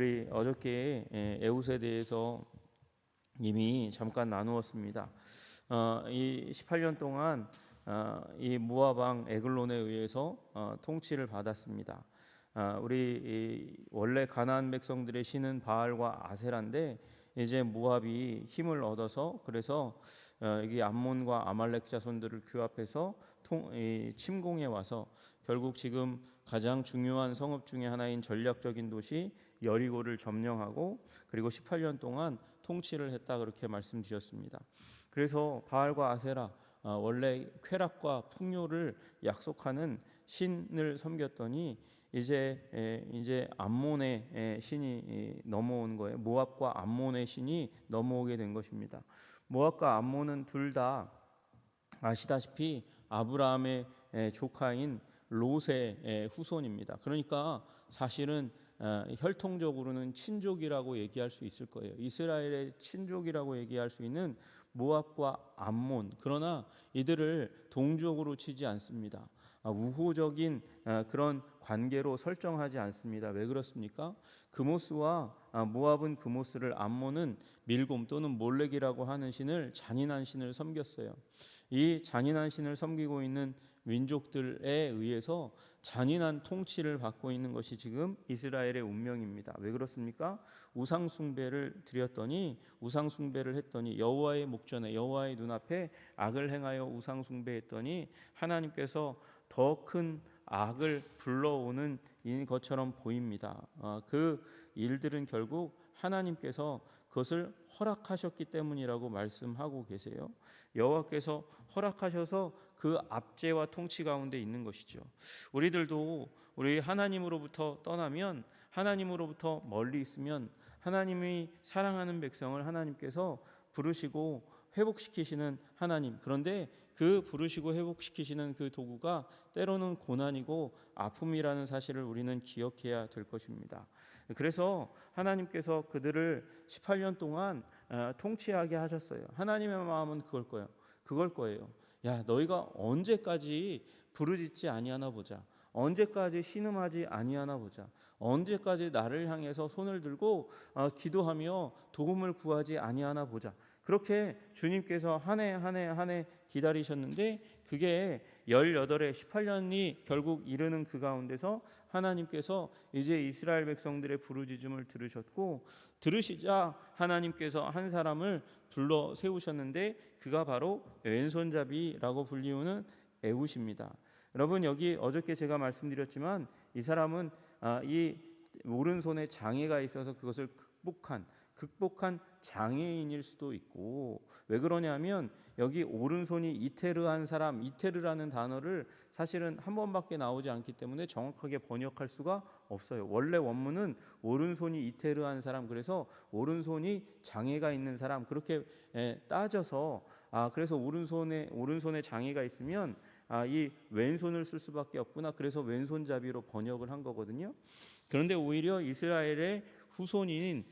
우리 어저께 예, 에웃에 대해서 이미 잠깐 나누었습니다. 어, 이 18년 동안 어, 이왕 에글론에 의해서 어, 통치를 받았습니다. 아, 우리 이 원래 가나안 백성들의 신은 바알과 아세라인데 이제 모압이 힘을 얻어서 그래서 어, 여기 암몬과 아말렉 자손들을 규합해서 침공해 와서 결국 지금 가장 중요한 성읍 중의 하나인 전략적인 도시 여리고를 점령하고 그리고 18년 동안 통치를 했다 그렇게 말씀드렸습니다. 그래서 바알과 아세라 어, 원래 쾌락과 풍요를 약속하는 신을 섬겼더니 이제 에, 이제 암몬의 에, 신이 이, 넘어온 거예요. 모압과 암몬의 신이 넘어오게 된 것입니다. 모압과 암몬은 둘 다 아시다시피 아브라함의 에, 조카인 롯의 에, 후손입니다. 그러니까 사실은 어, 혈통적으로는 친족이라고 얘기할 수 있을 거예요. 이스라엘의 친족이라고 얘기할 수 있는 모압과 암몬. 그러나 이들을 동족으로 치지 않습니다. 아, 우호적인 아, 그런 관계로 설정하지 않습니다. 왜 그렇습니까? 그모스와 아, 모압은 그모스를 암몬은 밀곰 또는 몰렉이라고 하는 신을 잔인한 신을 섬겼어요. 이 잔인한 신을 섬기고 있는 민족들에 의해서 잔인한 통치를 받고 있는 것이 지금 이스라엘의 운명입니다. 왜 그렇습니까? 우상 숭배를 드렸더니 우상 숭배를 했더니 여호와의 목전에 여호와의 눈앞에 악을 행하여 우상 숭배했더니 하나님께서 더 큰 악을 불러오는 인 것처럼 보입니다. 어, 그 일들은 결국 하나님께서 그것을 허락하셨기 때문이라고 말씀하고 계세요. 여호와께서 허락하셔서 그 압제와 통치 가운데 있는 것이죠. 우리들도 우리 하나님으로부터 떠나면 하나님으로부터 멀리 있으면 하나님이 사랑하는 백성을 하나님께서 부르시고 회복시키시는 하나님. 그런데 그 부르시고 회복시키시는 그 도구가 때로는 고난이고 아픔이라는 사실을 우리는 기억해야 될 것입니다. 그래서 하나님께서 그들을 18년 동안 어, 통치하게 하셨어요. 하나님의 마음은 그걸 거예요. 그걸 거예요. 야, 너희가 언제까지 부르짖지 아니하나 보자. 언제까지 신음하지 아니하나 보자. 언제까지 나를 향해서 손을 들고 어, 기도하며 도움을 구하지 아니하나 보자. 그렇게 주님께서 한 해 한 해 한 해 기다리셨는데 그게 18에 18년이 결국 이르는 그 가운데서 하나님께서 이제 이스라엘 백성들의 부르짖음을 들으셨고 들으시자 하나님께서 한 사람을 불러 세우셨는데 그가 바로 왼손잡이라고 불리우는 에웃입니다. 여러분 여기 어저께 제가 말씀드렸지만 이 사람은 아, 이 오른손에 장애가 있어서 그것을 극복한 극복한 장애인일 수도 있고 왜 그러냐면 여기 오른손이 이테르한 사람 이테르라는 단어를 사실은 한 번밖에 나오지 않기 때문에 정확하게 번역할 수가 없어요. 원래 원문은 오른손이 이테르한 사람 그래서 오른손이 장애가 있는 사람 그렇게 따져서 아 그래서 오른손에 오른손에 장애가 있으면 아, 이 왼손을 쓸 수밖에 없구나. 그래서 왼손잡이로 번역을 한 거거든요. 그런데 오히려 이스라엘의 후손인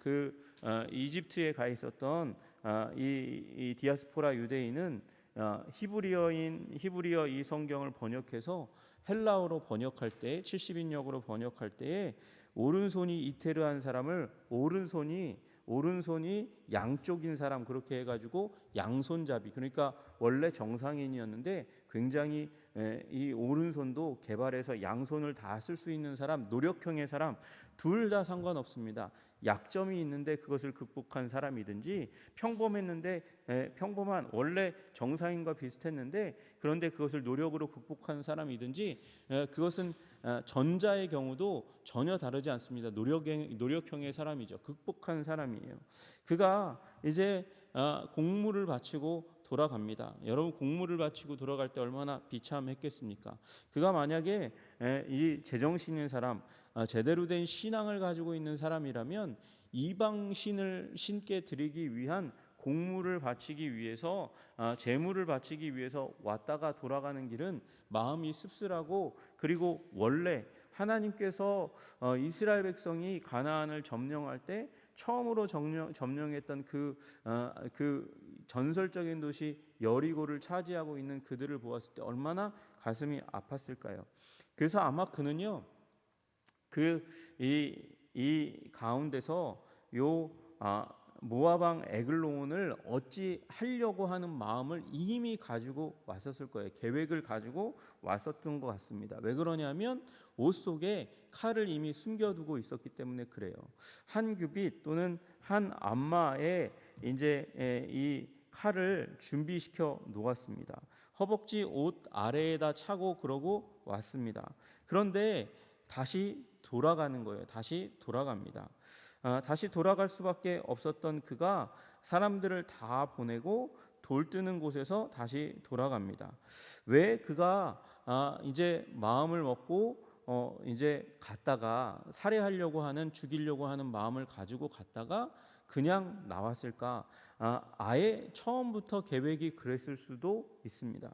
그 어, 이집트에 가 있었던 아, 이 디아스포라 유대인은 어, 히브리어인 히브리어 이 성경을 번역해서 헬라어로 번역할 때 70인역으로 번역할 때에 오른손이 이테르한 사람을 오른손이 오른손이 양쪽인 사람 그렇게 해가지고 양손잡이 그러니까 원래 정상인이었는데 굉장히 이 오른손도 개발해서 양손을 다 쓸 수 있는 사람 노력형의 사람 둘 다 상관없습니다. 약점이 있는데 그것을 극복한 사람이든지 평범했는데 평범한 원래 정상인과 비슷했는데 그런데 그것을 노력으로 극복한 사람이든지 그것은 전자의 경우도 전혀 다르지 않습니다. 노력형, 노력형의 사람이죠. 극복한 사람이에요. 그가 이제 공무를 바치고 돌아갑니다. 여러분 공무를 바치고 돌아갈 때 얼마나 비참했겠습니까? 그가 만약에 이 제정신인 사람, 제대로 된 신앙을 가지고 있는 사람이라면 이방 신을 신께 드리기 위한 공물을 바치기 위해서 아, 재물을 바치기 위해서 왔다가 돌아가는 길은 마음이 씁쓸하고 그리고 원래 하나님께서 어, 이스라엘 백성이 가나안을 점령할 때 처음으로 점령, 점령했던 그, 어, 그 전설적인 도시 여리고를 차지하고 있는 그들을 보았을 때 얼마나 가슴이 아팠을까요? 그래서 아마 그는요, 그이 이 가운데서 요 아, 모아방 에글론을 어찌 하려고 하는 마음을 이미 가지고 왔었을 거예요. 계획을 가지고 왔었던 것 같습니다. 왜 그러냐면 옷 속에 칼을 이미 숨겨두고 있었기 때문에 그래요. 한 규빗 또는 한 안마에 이제 에, 이 칼을 준비시켜 놓았습니다. 허벅지 옷 아래에다 차고 그러고 왔습니다. 그런데 다시 돌아가는 거예요. 다시 돌아갑니다. 아, 다시 돌아갈 수밖에 없었던 그가 사람들을 다 보내고 돌 뜨는 곳에서 다시 돌아갑니다. 왜 그가 아, 이제 마음을 먹고 어, 이제 갔다가 살해하려고 하는 죽이려고 하는 마음을 가지고 갔다가 그냥 나왔을까? 아, 아예 처음부터 계획이 그랬을 수도 있습니다.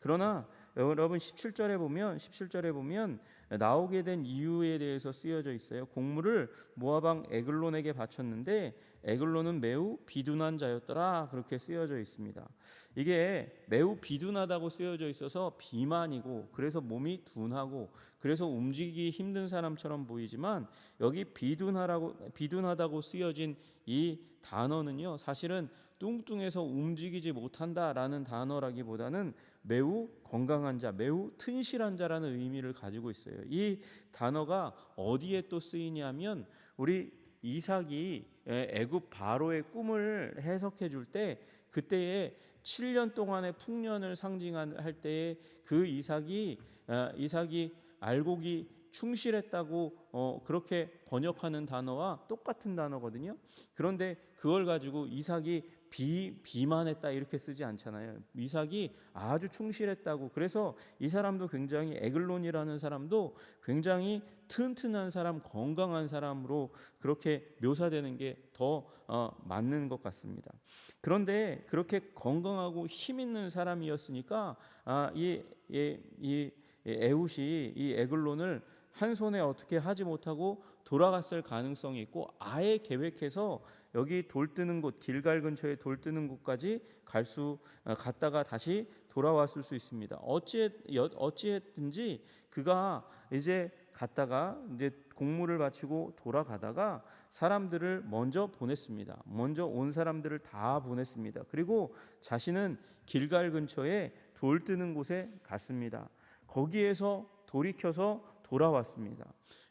그러나 여러분 17절에 보면 17절에 보면 나오게 된 이유에 대해서 쓰여져 있어요. 공물을 모아방 에글론에게 바쳤는데 에글론은 매우 비둔한 자였더라 그렇게 쓰여져 있습니다. 이게 매우 비둔하다고 쓰여져 있어서 비만이고 그래서 몸이 둔하고 그래서 움직이기 힘든 사람처럼 보이지만 여기 비둔하라고 비둔하다고 쓰여진 이 단어는요 사실은 뚱뚱해서 움직이지 못한다라는 단어라기보다는 매우 건강한 자, 매우 튼실한 자라는 의미를 가지고 있어요. 이 단어가 어디에 또 쓰이냐면 우리 이삭이 애굽 바로의 꿈을 해석해 줄 때 그때에 7년 동안의 풍년을 상징할 때에 그 이삭이 어, 이삭이 알곡이 충실했다고 어, 그렇게 번역하는 단어와 똑같은 단어거든요. 그런데 그걸 가지고 이삭이 비 비만했다 이렇게 쓰지 않잖아요. 이삭이 아주 충실했다고. 그래서 이 사람도 굉장히 에글론이라는 사람도 굉장히 튼튼한 사람, 건강한 사람으로 그렇게 묘사되는 게더 어, 맞는 것 같습니다. 그런데 그렇게 건강하고 힘 있는 사람이었으니까 아, 이, 이, 이 에웃이 이 에글론을 한 손에 어떻게 하지 못하고 돌아갔을 가능성이 있고 아예 계획해서 여기 돌 뜨는 곳 길갈 근처에 돌 뜨는 곳까지 갈수 어, 갔다가 다시 돌아왔을 수 있습니다. 어찌 어찌했든지 그가 이제 갔다가 이제 공무를 바치고 돌아가다가 사람들을 먼저 보냈습니다. 먼저 온 사람들을 다 보냈습니다. 그리고 자신은 길갈 근처에 돌 뜨는 곳에 갔습니다. 거기에서 돌이켜서 돌아왔습니다.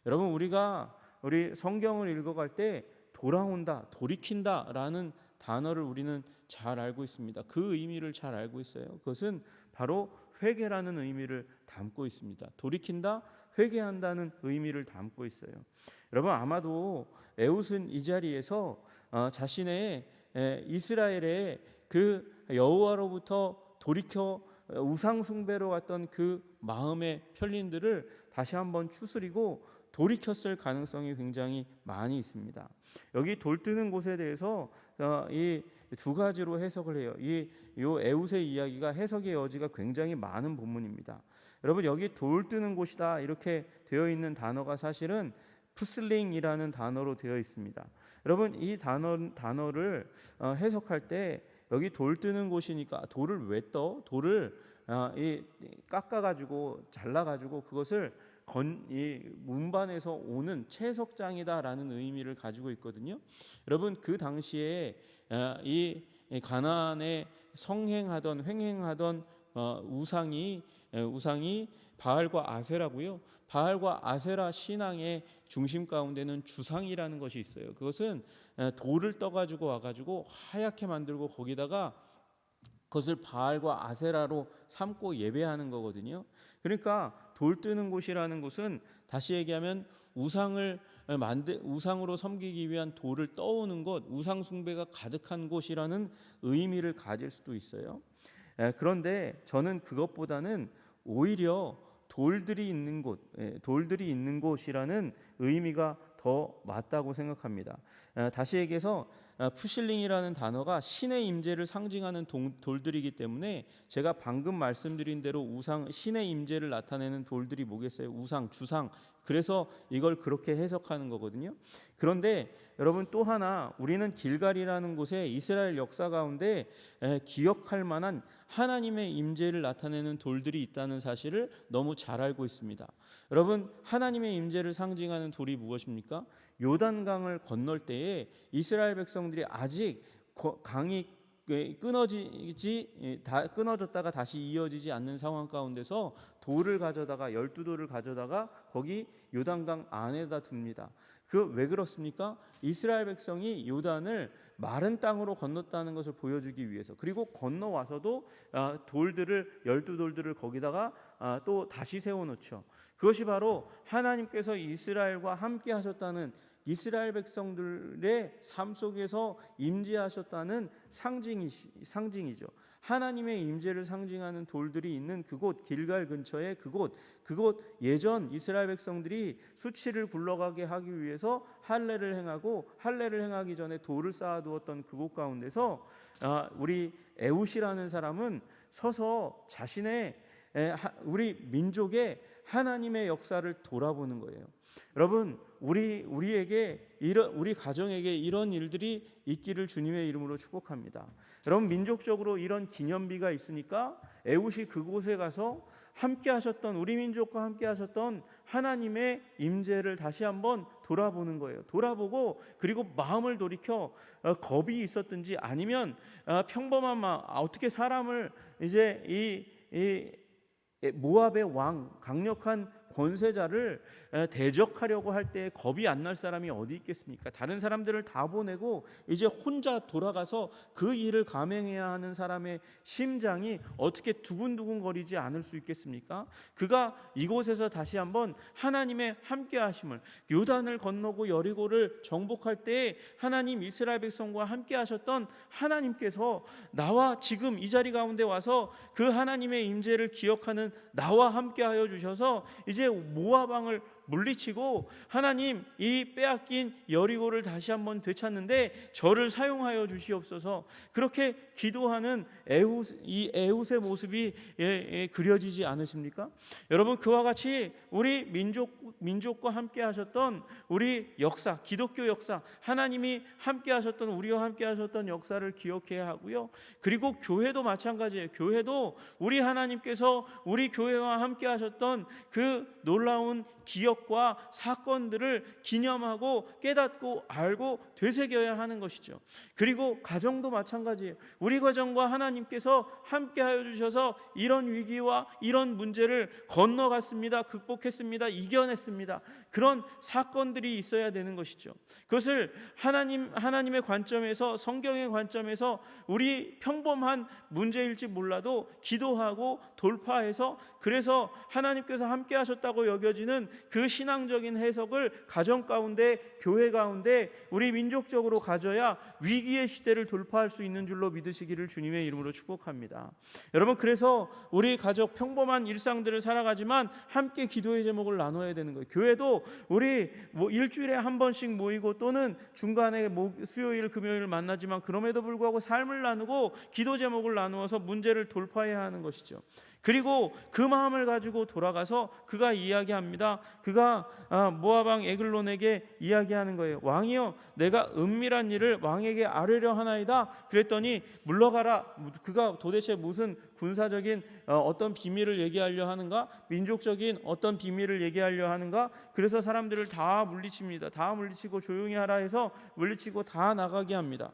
여러분 우리가 우리 성경을 읽어갈 때 돌아온다, 돌이킨다라는 단어를 우리는 잘 알고 있습니다. 그 의미를 잘 알고 있어요. 그것은 바로 회개라는 의미를 담고 있습니다. 돌이킨다, 회개한다는 의미를 담고 있어요. 여러분 아마도 에웃은 이 자리에서 어, 자신의 이스라엘의 그 여호와로부터 돌이켜 우상 숭배로 왔던 그 마음의 편린들을 다시 한번 추스리고 돌이켰을 가능성이 굉장히 많이 있습니다. 여기 돌 뜨는 곳에 대해서 어, 이두 가지로 해석을 해요. 이 요 에웃의 이야기가 해석의 여지가 굉장히 많은 본문입니다. 여러분 여기 돌 뜨는 곳이다 이렇게 되어 있는 단어가 사실은 푸슬링이라는 단어로 되어 있습니다. 여러분 이 단어 단어를 어, 해석할 때 여기 돌 뜨는 곳이니까 돌을 왜 떠? 돌을 어, 이 깎아 가지고 잘라 가지고 그것을 건, 이 문반에서 오는 채석장이다라는 의미를 가지고 있거든요. 여러분 그 당시에 어, 이 가나안에 성행하던 횡행하던 어, 우상이 우상이 바알과 아세라고요. 바알과 아세라 신앙의 중심 가운데는 주상이라는 것이 있어요. 그것은 돌을 떠가지고 와가지고 하얗게 만들고 거기다가 그것을 바알과 아세라로 삼고 예배하는 거거든요. 그러니까 돌 뜨는 곳이라는 곳은 다시 얘기하면 우상을 만들 우상으로 섬기기 위한 돌을 떠오는 곳, 우상 숭배가 가득한 곳이라는 의미를 가질 수도 있어요. 그런데 저는 그것보다는 오히려 돌들이 있는 곳, 돌들이 있는 곳이라는 의미가 더 맞다고 생각합니다. 다시 얘기해서 아, 푸실링이라는 단어가 신의 임재를 상징하는 돌들이기 때문에 제가 방금 말씀드린 대로 우상 신의 임재를 나타내는 돌들이 뭐겠어요? 우상, 주상 그래서 이걸 그렇게 해석하는 거거든요. 그런데 여러분 또 하나 우리는 길갈이라는 곳에 이스라엘 역사 가운데 에, 기억할 만한 하나님의 임재를 나타내는 돌들이 있다는 사실을 너무 잘 알고 있습니다. 여러분 하나님의 임재를 상징하는 돌이 무엇입니까? 요단강을 건널 때에 이스라엘 백성들이 아직 거- 강이 끊어지지 다 끊어졌다가 다시 이어지지 않는 상황 가운데서 돌을 가져다가 열두 돌을 가져다가 거기 요단강 안에다 둡니다. 그 왜 그렇습니까? 이스라엘 백성이 요단을 마른 땅으로 건넜다는 것을 보여주기 위해서 그리고 건너와서도 아, 돌들을 열두 돌들을 거기다가 아, 또 다시 세워놓죠. 그것이 바로 하나님께서 이스라엘과 함께 하셨다는 이스라엘 백성들의 삶 속에서 임재하셨다는 상징이 상징이죠. 하나님의 임재를 상징하는 돌들이 있는 그곳 길갈 근처에 그곳 그곳 예전 이스라엘 백성들이 수치를 굴러가게 하기 위해서 할례를 행하고 할례를 행하기 전에 돌을 쌓아 두었던 그곳 가운데서 아, 우리 에웃이라는 사람은 서서 자신의 우리 민족의 하나님의 역사를 돌아보는 거예요. 여러분 우리 우리에게 이런 우리 가정에게 이런 일들이 있기를 주님의 이름으로 축복합니다. 여러분 민족적으로 이런 기념비가 있으니까 에웃이 그곳에 가서 함께 하셨던 우리 민족과 함께 하셨던 하나님의 임재를 다시 한번 돌아보는 거예요. 돌아보고 그리고 마음을 돌이켜 어, 겁이 있었든지 아니면 어, 평범한 마음 아, 어떻게 사람을 이제 이, 이 모압의 왕 강력한 권세자를 에, 대적하려고 할 때 겁이 안 날 사람이 어디 있겠습니까? 다른 사람들을 다 보내고 이제 혼자 돌아가서 그 일을 감행해야 하는 사람의 심장이 어떻게 두근두근 거리지 않을 수 있겠습니까? 그가 이곳에서 다시 한번 하나님의 함께 하심을 요단을 건너고 여리고를 정복할 때 하나님 이스라엘 백성과 함께 하셨던 하나님께서 나와 지금 이 자리 가운데 와서 그 하나님의 임재를 기억하는 나와 함께 하여 주셔서 이제 모압 왕을 물리치고 하나님 이 빼앗긴 여리고를 다시 한번 되찾는데 저를 사용하여 주시옵소서 그렇게 기도하는 에웃 이 에웃의 모습이 예, 예, 그려지지 않으십니까? 여러분 그와 같이 우리 민족 민족과 함께 하셨던 우리 역사 기독교 역사 하나님이 함께 하셨던 우리와 함께 하셨던 역사를 기억해야 하고요. 그리고 교회도 마찬가지예요. 교회도 우리 하나님께서 우리 교회와 함께 하셨던 그 놀라운 기억 과 사건들을 기념하고 깨닫고 알고 되새겨야 하는 것이죠. 그리고 가정도 마찬가지예요. 우리 가정과 하나님께서 함께하여 주셔서 이런 위기와 이런 문제를 건너갔습니다. 극복했습니다. 이겨냈습니다. 그런 사건들이 있어야 되는 것이죠. 그것을 하나님 하나님의 관점에서 성경의 관점에서 우리 평범한 문제일지 몰라도 기도하고 돌파해서 그래서 하나님께서 함께 하셨다고 여겨지는 그 신앙적인 해석을 가정 가운데 교회 가운데 우리 민족적으로 가져야 위기의 시대를 돌파할 수 있는 줄로 믿으시기를 주님의 이름으로 축복합니다. 여러분 그래서 우리 가족 평범한 일상들을 살아가지만 함께 기도의 제목을 나눠야 되는 거예요. 교회도 우리 뭐 일주일에 한 번씩 모이고 또는 중간에 목- 수요일 금요일 만나지만 그럼에도 불구하고 삶을 나누고 기도 제목을 나누어서 문제를 돌파해야 하는 것이죠. 그리고 그 마음을 가지고 돌아가서 그가 이야기합니다. 그가 아, 왕 에글론에게 이야기하는 거예요. 왕이여, 내가 은밀한 일을 왕에게 아뢰려 하나이다. 그랬더니 물러가라. 그가 도대체 무슨 군사적인 어, 어떤 비밀을 얘기하려 하는가? 민족적인 어떤 비밀을 얘기하려 하는가? 그래서 사람들을 다 물리칩니다. 다 물리치고 조용히 하라 해서 물리치고 다 나가게 합니다.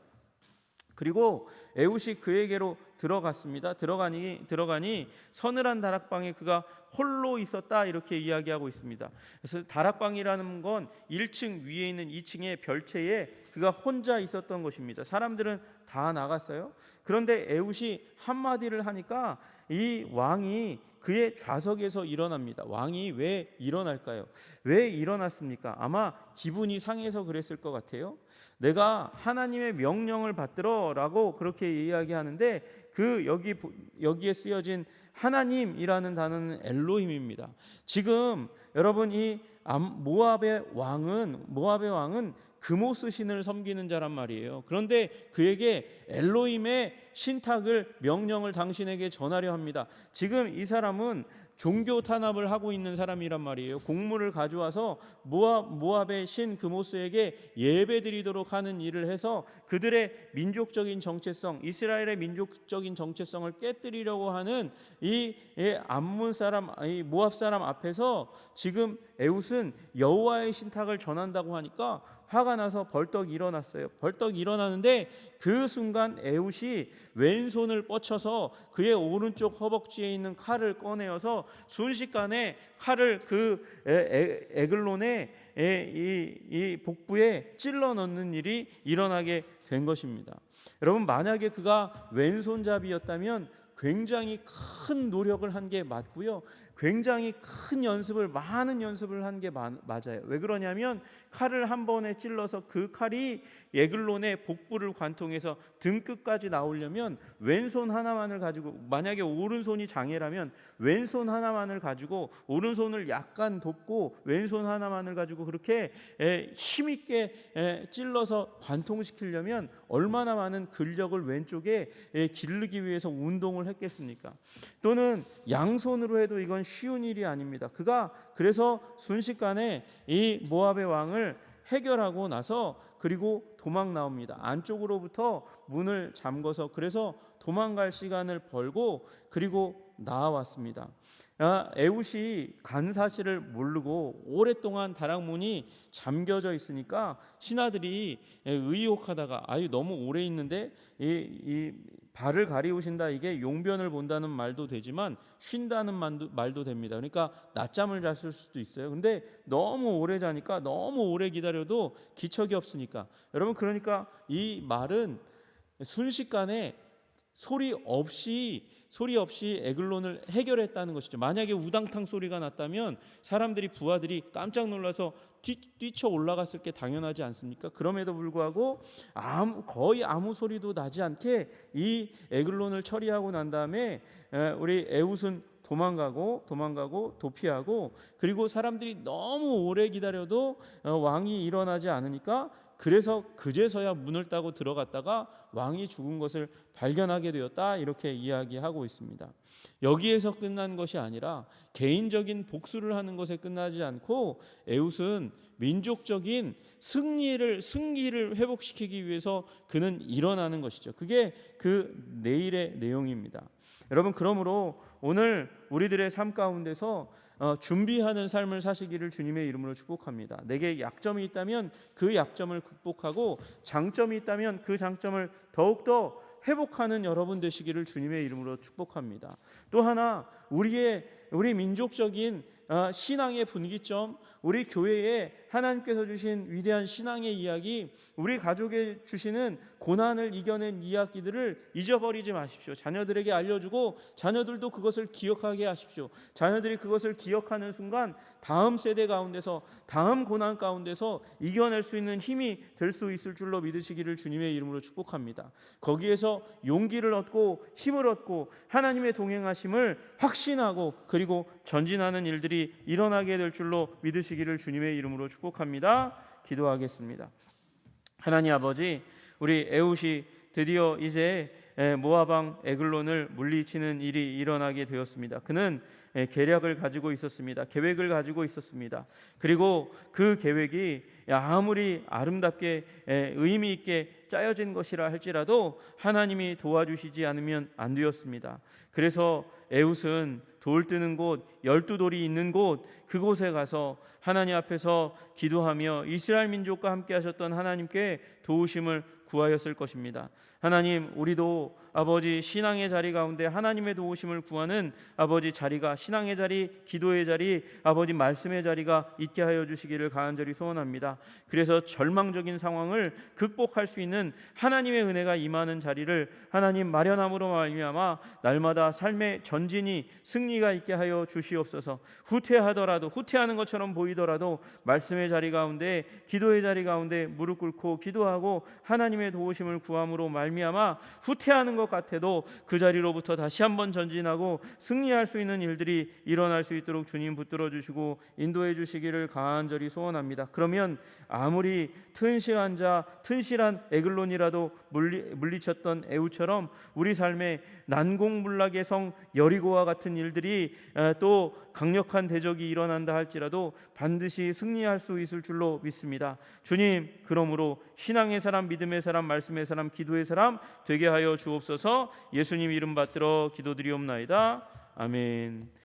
그리고 에웃이 그에게로 들어갔습니다. 들어가니 들어가니 서늘한 다락방에 그가 홀로 있었다 이렇게 이야기하고 있습니다. 그래서 다락방이라는 건 1층 위에 있는 2층의 별채에 그가 혼자 있었던 것입니다. 사람들은 다 나갔어요. 그런데 에웃이 한 마디를 하니까 이 왕이 그의 좌석에서 일어납니다. 왕이 왜 일어날까요? 왜 일어났습니까? 아마 기분이 상해서 그랬을 것 같아요. 내가 하나님의 명령을 받들어라고 그렇게 이야기하는데 그 여기 여기에 쓰여진 하나님이라는 단어는 엘로힘입니다. 지금 여러분 이 암- 모압의 왕은 모압의 왕은 금오스 신을 섬기는 자란 말이에요. 그런데 그에게 엘로힘의 신탁을 명령을 당신에게 전하려 합니다. 지금 이 사람은 종교 탄압을 하고 있는 사람이란 말이에요. 곡물을 가져와서 모압 모압의 신 그모스에게 예배드리도록 하는 일을 해서 그들의 민족적인 정체성, 이스라엘의 민족적인 정체성을 깨뜨리려고 하는 이 예, 암몬 사람, 이 모압 사람 앞에서 지금 에웃은 여호와의 신탁을 전한다고 하니까 화가 나서 벌떡 일어났어요. 벌떡 일어나는데 그 순간 에웃이 왼손을 뻗쳐서 그의 오른쪽 허벅지에 있는 칼을 꺼내어서 순식간에 칼을 그 에글론의 이 복부에 찔러 넣는 일이 일어나게 된 것입니다. 여러분 만약에 그가 왼손잡이였다면 굉장히 큰 노력을 한 게 맞고요. 굉장히 큰 연습을 많은 연습을 한 게 맞아요. 왜 그러냐면 칼을 한 번에 찔러서 그 칼이 예글론의 복부를 관통해서 등 끝까지 나오려면 왼손 하나만을 가지고 만약에 오른손이 장애라면 왼손 하나만을 가지고 오른손을 약간 돕고 왼손 하나만을 가지고 그렇게 에, 힘 있게 에, 찔러서 관통시키려면 얼마나 많은 근력을 왼쪽에 에, 기르기 위해서 운동을 했겠습니까? 또는 양손으로 해도 이건 쉬운 일이 아닙니다. 그가 그래서 순식간에 이 모압의 왕을 해결하고 나서 그리고 도망 나옵니다. 안쪽으로부터 문을 잠궈서 그래서 도망갈 시간을 벌고 그리고 나왔습니다. 아, 에웃이 간 사실을 모르고 오랫동안 다락문이 잠겨져 있으니까 신하들이 의혹하다가 아유 너무 오래 있는데 이, 이 발을 가리우신다 이게 용변을 본다는 말도 되지만 쉰다는 말도, 됩니다. 그러니까 낮잠을 잤을 수도 있어요. 근데 너무 오래 자니까 너무 오래 기다려도 기척이 없으니까 여러분 그러니까 이 말은 순식간에 소리 없이 소리 없이 에글론을 해결했다는 것이죠. 만약에 우당탕 소리가 났다면 사람들이 부하들이 깜짝 놀라서 뛰, 뛰쳐 올라갔을 게 당연하지 않습니까? 그럼에도 불구하고 아무, 거의 아무 소리도 나지 않게 이 에글론을 처리하고 난 다음에 우리 에웃은 도망가고 도망가고 도피하고 그리고 사람들이 너무 오래 기다려도 어, 왕이 일어나지 않으니까 그래서 그제서야 문을 따고 들어갔다가 왕이 죽은 것을 발견하게 되었다 이렇게 이야기하고 있습니다. 여기에서 끝난 것이 아니라 개인적인 복수를 하는 것에 끝나지 않고 에웃은 민족적인 승리를 승기를 회복시키기 위해서 그는 일어나는 것이죠. 그게 그 내일의 내용입니다. 여러분 그러므로 오늘 우리들의 삶 가운데서 어, 준비하는 삶을 사시기를 주님의 이름으로 축복합니다. 내게 약점이 있다면 그 약점을 극복하고 장점이 있다면 그 장점을 더욱더 회복하는 여러분 되시기를 주님의 이름으로 축복합니다. 또 하나 우리의 우리 민족적인 어, 신앙의 분기점, 우리 교회에 하나님께서 주신 위대한 신앙의 이야기, 우리 가족에 주시는 고난을 이겨낸 이야기들을 잊어버리지 마십시오. 자녀들에게 알려주고 자녀들도 그것을 기억하게 하십시오. 자녀들이 그것을 기억하는 순간 다음 세대 가운데서 다음 고난 가운데서 이겨낼 수 있는 힘이 될 수 있을 줄로 믿으시기를 주님의 이름으로 축복합니다. 거기에서 용기를 얻고 힘을 얻고 하나님의 동행하심을 확신하고 그리고 전진하는 일들이 일어나게 될 줄로 믿으시기 를 주님의 이름으로 축복합니다. 기도하겠습니다. 하나님 아버지, 우리 에웃이 드디어 이제 모아방 에글론을 물리치는 일이 일어나게 되었습니다. 그는 계략을 가지고 있었습니다. 계획을 가지고 있었습니다. 그리고 그 계획이 아무리 아름답게 의미 있게 짜여진 것이라 할지라도 하나님이 도와주시지 않으면 안 되었습니다. 그래서 에웃은 돌 뜨는 곳, 열두 돌이 있는 곳 그곳에 가서 하나님 앞에서 기도하며 이스라엘 민족과 함께 하셨던 하나님께 도우심을 구하였을 것입니다. 하나님, 우리도 아버지 신앙의 자리 가운데 하나님의 도우심을 구하는 아버지 자리가 신앙의 자리, 기도의 자리, 아버지 말씀의 자리가 있게 하여 주시기를 간절히 소원합니다. 그래서 절망적인 상황을 극복할 수 있는 하나님의 은혜가 임하는 자리를 하나님 마련함으로 말미암아 날마다 삶의 전진이 승리가 있게 하여 주시옵소서. 후퇴하더라도 후퇴하는 것처럼 보이더라도 말씀의 자리 가운데 기도의 자리 가운데 무릎 꿇고 기도하고 하나님의 도우심을 구함으로 말미암아 후퇴하는 것 같아도 그 자리로부터 다시 한번 전진하고 승리할 수 있는 일들이 일어날 수 있도록 주님 붙들어 주시고 인도해 주시기를 간절히 소원합니다. 그러면 아무리 튼실한 자, 튼실한 에글론이라도 물리, 물리쳤던 에우처럼 우리 삶에 난공불락의 성 여리고와 같은 일들이 어, 또 강력한 대적이 일어난다 할지라도 반드시 승리할 수 있을 줄로 믿습니다. 주님, 그러므로 신앙의 사람, 믿음의 사람, 말씀의 사람, 기도의 사람 되게 하여 주옵소서. 예수님 이름 받들어 기도드리옵나이다. 아멘.